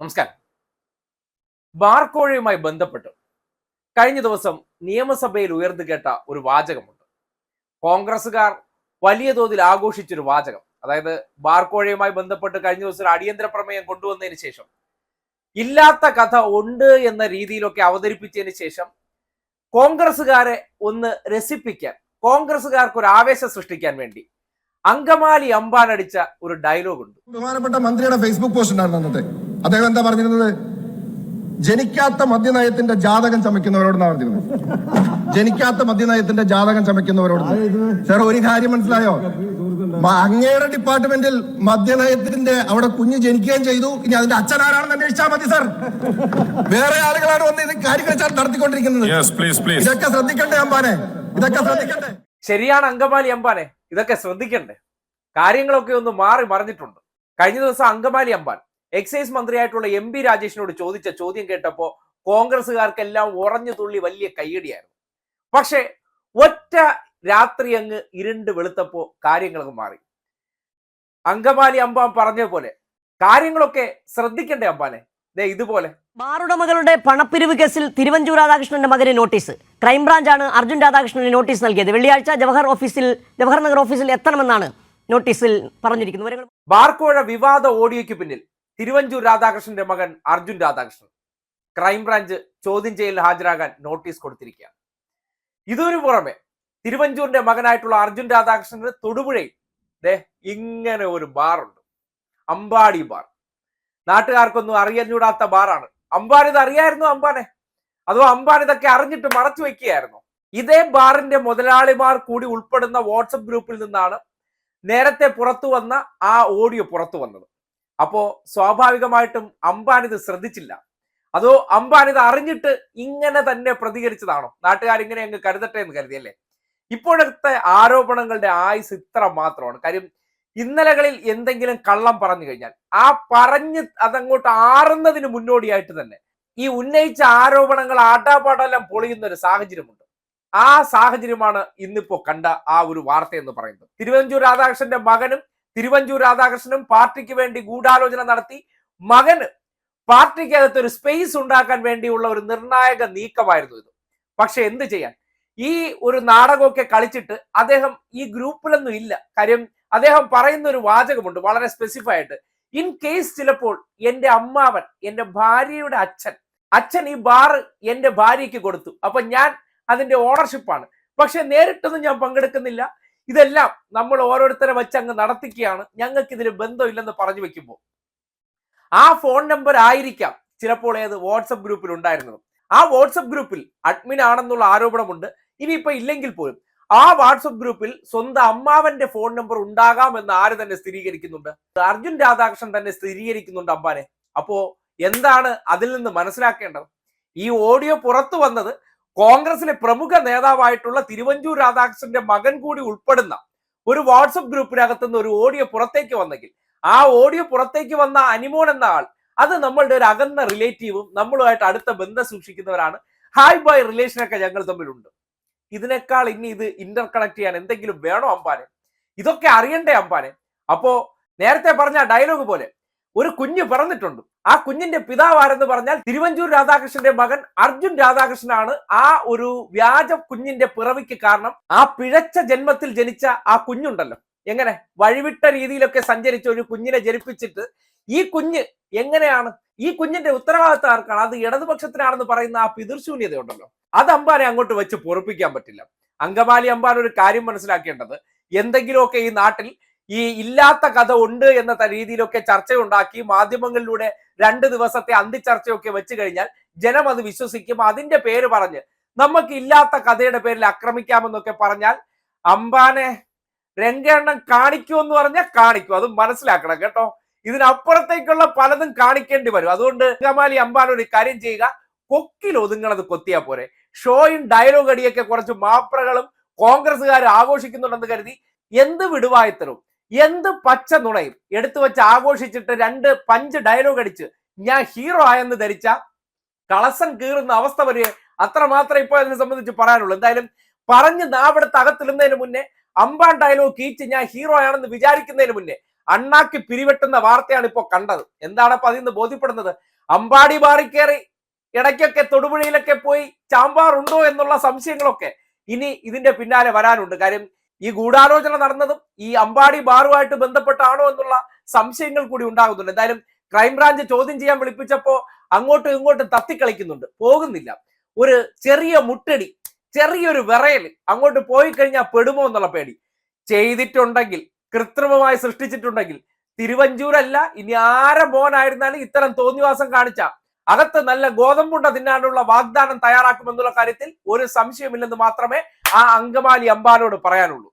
നമസ്കാരം. ബാർക്കോഴയുമായി ബന്ധപ്പെട്ട് കഴിഞ്ഞ ദിവസം നിയമസഭയിൽ ഉയർന്നു കേട്ട ഒരു വാചകമുണ്ട്. കോൺഗ്രസുകാർ വലിയ തോതിൽ ആഘോഷിച്ചൊരു വാചകം. അതായത് ബാർക്കോഴയുമായി ബന്ധപ്പെട്ട് കഴിഞ്ഞ ദിവസം അടിയന്തര പ്രമേയം കൊണ്ടുവന്നതിന് ശേഷം ഇല്ലാത്ത കഥ ഉണ്ട് എന്ന രീതിയിലൊക്കെ അവതരിപ്പിച്ചതിന് ശേഷം കോൺഗ്രസുകാരെ ഒന്ന് രസിപ്പിക്കാൻ കോൺഗ്രസുകാർക്ക് ഒരു ആവേശം സൃഷ്ടിക്കാൻ വേണ്ടി അങ്കമാലി അമ്പാനടിച്ച ഒരു ഡയലോഗ് ഉണ്ട് ബഹുമാനപ്പെട്ട മന്ത്രിയുടെ ഫേസ്ബുക്ക് പോസ്റ്റ് ഉണ്ടായിരുന്നു അദ്ദേഹം എന്താ പറഞ്ഞിരുന്നത്? ജനിക്കാത്ത മദ്യനയത്തിന്റെ ജാതകം ചമയ്ക്കുന്നവരോടെന്നാണ് പറഞ്ഞിരുന്നത്? ജനിക്കാത്ത മദ്യനയത്തിന്റെ ജാതകം ചമയ്ക്കുന്നവരോട്. സാർ ഒരു കാര്യം മനസ്സിലായോ? അങ്ങയുടെ ഡിപ്പാർട്ട്മെന്റിൽ മദ്യനയത്തിന്റെ അവിടെ കുഞ്ഞ് ജനിക്കുകയും ചെയ്തു. ഇനി അതിന്റെ അച്ഛൻ ആരാണെന്ന് അന്വേഷിച്ചാൽ മതി സാർ. വേറെ ആളുകളാണ് വന്ന് ഇത് കാര്യങ്ങൾ നടത്തിക്കൊണ്ടിരിക്കുന്നത്. ഇതൊക്കെ ശ്രദ്ധിക്കണ്ടേ അമ്പാനെ? ഇതൊക്കെ ശ്രദ്ധിക്കണ്ടേ? ശരിയാണ് അങ്കമാലി അമ്പാനെ. ഇതൊക്കെ ശ്രദ്ധിക്കണ്ടേ? കാര്യങ്ങളൊക്കെ ഒന്ന് മാറി മറിഞ്ഞിട്ടുണ്ട്. കഴിഞ്ഞ ദിവസം അങ്കമാലി അമ്പാൻ എക്സൈസ് മന്ത്രിയായിട്ടുള്ള എം പി രാജേഷിനോട് ചോദിച്ച ചോദ്യം കേട്ടപ്പോൾ കോൺഗ്രസ്സുകാർക്കെല്ലാം ഉറഞ്ഞു തുള്ളി വലിയ കയ്യടിയായിരുന്നു. പക്ഷെ ഒറ്റ രാത്രി അങ്ങ് ഇരുണ്ട് വെളുത്തപ്പോൾ കാര്യങ്ങളൊക്കെ മാറി. അങ്കമാലി അമ്പാൻ പറഞ്ഞ പോലെ കാര്യങ്ങളൊക്കെ ശ്രദ്ധിക്കണ്ടേ അമ്പാനെ? ദേ ഇതുപോലെ. ബാറുടമകളുടെ പണപ്പിരിവ് കേസിൽ തിരുവഞ്ചൂർ രാധാകൃഷ്ണന്റെ മകന് നോട്ടീസ്. ക്രൈംബ്രാഞ്ചാണ് അർജുൻ രാധാകൃഷ്ണന് നോട്ടീസ് നൽകിയത്. വെള്ളിയാഴ്ച ജവഹർ ഓഫീസിൽ ജവഹർ നഗർ ഓഫീസിൽ എത്തണമെന്നാണ് നോട്ടീസിൽ പറഞ്ഞിരിക്കുന്നത് ബാർക്കോഴ വിവാദ ഓഡിയോയ്ക്ക് പിന്നിൽ തിരുവഞ്ചൂർ രാധാകൃഷ്ണന്റെ മകൻ അർജുൻ രാധാകൃഷ്ണൻ. ക്രൈംബ്രാഞ്ച് ചോദ്യം ചെയ്യലിൽ ഹാജരാകാൻ നോട്ടീസ് കൊടുത്തിരിക്കുകയാണ്. ഇതിനു പുറമെ തിരുവഞ്ചൂരിന്റെ മകനായിട്ടുള്ള അർജുൻ രാധാകൃഷ്ണന് തൊടുപുഴയിൽ ഇങ്ങനെ ഒരു ബാറുണ്ട് അമ്പാടി ബാർ നാട്ടുകാർക്കൊന്നും അറിയഞ്ഞൂടാത്ത ബാറാണ് അമ്പാനിത് അറിയായിരുന്നു അമ്പാനെ? അതോ അമ്പാൻ ഇതൊക്കെ അറിഞ്ഞിട്ട് മറച്ചു വെക്കുകയായിരുന്നു? ഇതേ ബാറിന്റെ മുതലാളിമാർ കൂടി ഉൾപ്പെടുന്ന വാട്സപ്പ് ഗ്രൂപ്പിൽ നിന്നാണ് നേരത്തെ പുറത്തു വന്ന ആ ഓഡിയോ പുറത്തു വന്നത്. അപ്പോ സ്വാഭാവികമായിട്ടും അംബാനിത് ശ്രദ്ധിച്ചില്ല. അതോ അംബാനിത് അറിഞ്ഞിട്ട് ഇങ്ങനെ തന്നെ പ്രതികരിച്ചതാണോ? നാട്ടുകാർ ഇങ്ങനെ അങ്ങ് കരുതട്ടെ എന്ന് കരുതിയല്ലേ? ഇപ്പോഴത്തെ ആരോപണങ്ങളുടെ ആയുസ് ഇത്ര മാത്രമാണ്. കാര്യം ഇന്നലകളിൽ എന്തെങ്കിലും കള്ളം പറഞ്ഞു കഴിഞ്ഞാൽ ആ പറഞ്ഞ് അതങ്ങോട്ട് ആറുന്നതിന് മുന്നോടിയായിട്ട് തന്നെ ഈ ഉന്നയിച്ച ആരോപണങ്ങൾ ആട്ടാപാടെല്ലാം പൊളിയുന്ന ഒരു സാഹചര്യമുണ്ട്. ആ സാഹചര്യമാണ് ഇന്നിപ്പോ കണ്ട ആ ഒരു വാർത്ത എന്ന് പറയുന്നത്. തിരുവഞ്ചൂർ രാധാകൃഷ്ണന്റെ മകനും തിരുവഞ്ചൂർ രാധാകൃഷ്ണനും പാർട്ടിക്ക് വേണ്ടി ഗൂഢാലോചന നടത്തി മകന് പാർട്ടിക്കകത്ത് ഒരു സ്പേസ് ഉണ്ടാക്കാൻ വേണ്ടിയുള്ള ഒരു നിർണായക നീക്കമായിരുന്നു ഇത്. പക്ഷെ എന്ത് ചെയ്യാൻ? ഈ ഒരു നാടകമൊക്കെ കളിച്ചിട്ട് അദ്ദേഹം ഈ ഗ്രൂപ്പിലൊന്നും ഇല്ല. കാര്യം അദ്ദേഹം പറയുന്ന ഒരു വാചകമുണ്ട് വളരെ സ്പെസിഫൈ ആയിട്ട്. ഇൻ കേസ് ചിലപ്പോൾ എന്റെ അമ്മാവൻ എന്റെ ഭാര്യയുടെ അച്ഛൻ അച്ഛൻ ഈ ബാർ എന്റെ ഭാര്യയ്ക്ക് കൊടുത്തു. അപ്പൊ ഞാൻ അതിന്റെ ഓണർഷിപ്പാണ് പക്ഷെ നേരിട്ടൊന്നും ഞാൻ പങ്കെടുക്കുന്നില്ല. ഇതെല്ലാം നമ്മൾ ഓരോരുത്തരെ വെച്ച് അങ്ങ് നടത്തിക്കുകയാണ്. ഞങ്ങൾക്ക് ഇതിന് ബന്ധമില്ലെന്ന് പറഞ്ഞു വെക്കുമ്പോൾ. ആ ഫോൺ നമ്പർ ആയിരിക്കാം ചിലപ്പോൾ ഏത് വാട്സപ്പ് ഗ്രൂപ്പിൽ ഉണ്ടായിരുന്നത്. ആ വാട്സപ്പ് ഗ്രൂപ്പിൽ അഡ്മിൻ ആണെന്നുള്ള ആരോപണമുണ്ട്. ഇനിയിപ്പോ ഇല്ലെങ്കിൽ പോലും ആ വാട്സപ്പ് ഗ്രൂപ്പിൽ സ്വന്തം അമ്മാവന്റെ ഫോൺ നമ്പർ ഉണ്ടാകാം എന്ന് ആര് തന്നെ സ്ഥിരീകരിക്കുന്നുണ്ട്? അർജുൻ രാധാകൃഷ്ണൻ തന്നെ സ്ഥിരീകരിക്കുന്നുണ്ട് അമ്പാനെ. അപ്പോ എന്താണ് അതിൽ നിന്ന് മനസ്സിലാക്കേണ്ടത്? ഈ ഓഡിയോ പുറത്തു വന്നത് കോൺഗ്രസിലെ പ്രമുഖ നേതാവായിട്ടുള്ള തിരുവഞ്ചൂർ രാധാകൃഷ്ണന്റെ മകൻ കൂടി ഉൾപ്പെടുന്ന ഒരു വാട്സപ്പ് ഗ്രൂപ്പിനകത്തുനിന്ന് ഒരു ഓഡിയോ പുറത്തേക്ക് വന്നെങ്കിൽ ആ ഓഡിയോ പുറത്തേക്ക് വന്ന അനിമോൻ എന്ന ആൾ അത് നമ്മളുടെ ഒരു അകന്ന റിലേറ്റീവും നമ്മളുമായിട്ട് അടുത്ത ബന്ധം സൂക്ഷിക്കുന്നവരാണ്. ഹായ് ബോയ് റിലേഷനൊക്കെ ഞങ്ങൾ തമ്മിലുണ്ട്. ഇതിനേക്കാൾ ഇനി ഇത് ഇന്റർ കണക്ട് ചെയ്യാൻ എന്തെങ്കിലും വേണോ അമ്പാനെ? ഇതൊക്കെ അറിയണ്ടേ അമ്പാനെ? അപ്പോ നേരത്തെ പറഞ്ഞ ഡയലോഗ് പോലെ ഒരു കുഞ്ഞ് പിറന്നിട്ടുണ്ട്. ആ കുഞ്ഞിന്റെ പിതാവ് ആരെന്ന് പറഞ്ഞാൽ തിരുവഞ്ചൂർ രാധാകൃഷ്ണന്റെ മകൻ അർജുൻ രാധാകൃഷ്ണനാണ്. ആ ഒരു വ്യാജ കുഞ്ഞിന്റെ പിറവിക്ക് കാരണം ആ പിഴച്ച ജന്മത്തിൽ ജനിച്ച ആ കുഞ്ഞുണ്ടല്ലോ. എങ്ങനെ? വഴിവിട്ട രീതിയിലൊക്കെ സഞ്ചരിച്ച ഒരു കുഞ്ഞിനെ ജനിപ്പിച്ചിട്ട് ഈ കുഞ്ഞ് എങ്ങനെയാണ്? ഈ കുഞ്ഞിന്റെ ഉത്തരവാദിത്തം ആർക്കാണ്? അത് ഇടതുപക്ഷത്തിനാണെന്ന് പറയുന്ന ആ പിതൃശൂന്യത ഉണ്ടല്ലോ അത് അമ്പാനെ അങ്ങോട്ട് വെച്ച് പൊറപ്പിക്കാൻ പറ്റില്ല. അങ്കമാലി അമ്പാൻ ഒരു കാര്യം മനസ്സിലാക്കേണ്ടത് എന്തെങ്കിലുമൊക്കെ ഈ നാട്ടിൽ ഈ ഇല്ലാത്ത കഥ ഉണ്ട് എന്ന രീതിയിലൊക്കെ ചർച്ചയുണ്ടാക്കി മാധ്യമങ്ങളിലൂടെ രണ്ട് ദിവസത്തെ അന്തിച്ചർച്ചയൊക്കെ വെച്ച് കഴിഞ്ഞാൽ ജനം അത് വിശ്വസിക്കും. അതിന്റെ പേര് പറഞ്ഞ് നമുക്ക് ഇല്ലാത്ത കഥയുടെ പേരിൽ ആക്രമിക്കാമെന്നൊക്കെ പറഞ്ഞാൽ അമ്പാനെ കാണിക്കൂ എന്ന് പറഞ്ഞാൽ കാണിക്കും. അത് മനസ്സിലാക്കണം കേട്ടോ. ഇതിനപ്പുറത്തേക്കുള്ള പലതും കാണിക്കേണ്ടി വരും. അതുകൊണ്ട് ഗമാലി അമ്പാൻ ഒരു കാര്യം ചെയ്യുക. കൊക്കിൽ ഒതുങ്ങണത് കൊത്തിയാ പോരെ. ഷോയും ഡയലോഗ് അടിയൊക്കെ കുറച്ച് മാപ്രകളും കോൺഗ്രസ്സുകാർ ആഘോഷിക്കുന്നുണ്ടെന്ന് കരുതി എന്ത് വിടുവായത്തരും? എന്ത് പച്ച നുണയും? എടുത്തു വെച്ച് ആഘോഷിച്ചിട്ട് രണ്ട് പഞ്ച് ഡയലോഗ് അടിച്ച് ഞാൻ ഹീറോ ആയെന്ന് ധരിച്ച കളസം കീറുന്ന അവസ്ഥ വരെ അത്ര മാത്രമേ ഇപ്പോൾ അതിനെ സംബന്ധിച്ച് പറയാനുള്ളൂ. എന്തായാലും പറഞ്ഞ് നാവിടത്ത് അകത്തിടുന്നതിന് മുന്നേ അമ്പാൻ ഡയലോഗ് കീച്ച് ഞാൻ ഹീറോ ആണെന്ന് വിചാരിക്കുന്നതിന് മുന്നേ അണ്ണാക്കി പിരിവെട്ടുന്ന വാർത്തയാണ് ഇപ്പോൾ കണ്ടത്. എന്താണ് അപ്പൊ അതിൽ നിന്ന് ബോധ്യപ്പെടുന്നത്? അമ്പാടി മാറിക്കേറി ഇടയ്ക്കൊക്കെ തൊടുപുഴയിലൊക്കെ പോയി ചാമ്പാറുണ്ടോ എന്നുള്ള സംശയങ്ങളൊക്കെ ഇനി ഇതിന്റെ പിന്നാലെ വരാനുണ്ട്. കാര്യം ഈ ഗൂഢാലോചന നടന്നതും ഈ അമ്പാടി ബാറുമായിട്ട് ബന്ധപ്പെട്ടാണോ എന്നുള്ള സംശയങ്ങൾ കൂടി ഉണ്ടാകുന്നുണ്ട്. എന്തായാലും ക്രൈംബ്രാഞ്ച് ചോദ്യം ചെയ്യാൻ വിളിപ്പിച്ചപ്പോ അങ്ങോട്ടും ഇങ്ങോട്ടും തത്തിക്കളിക്കുന്നുണ്ട്. പോകുന്നില്ല. ഒരു ചെറിയ മുട്ടടി ചെറിയൊരു വിറയൽ അങ്ങോട്ട് പോയി കഴിഞ്ഞാൽ പെടുമോ എന്നുള്ള പേടി. ചെയ്തിട്ടുണ്ടെങ്കിൽ കൃത്രിമമായി സൃഷ്ടിച്ചിട്ടുണ്ടെങ്കിൽ തിരുവഞ്ചൂരല്ല ഇനി ആരെ മോനായിരുന്നാലും ഇത്തരം തോന്നിവാസം കാണിച്ച അകത്ത് നല്ല ഗോതമ്പുണ്ട തിന്നാനുള്ള വാഗ്ദാനം തയ്യാറാക്കുമെന്നുള്ള കാര്യത്തിൽ ഒരു സംശയമില്ലെന്ന് മാത്രമേ ആ അങ്കമാലി അമ്പാനോട് പറയാനുള്ളൂ.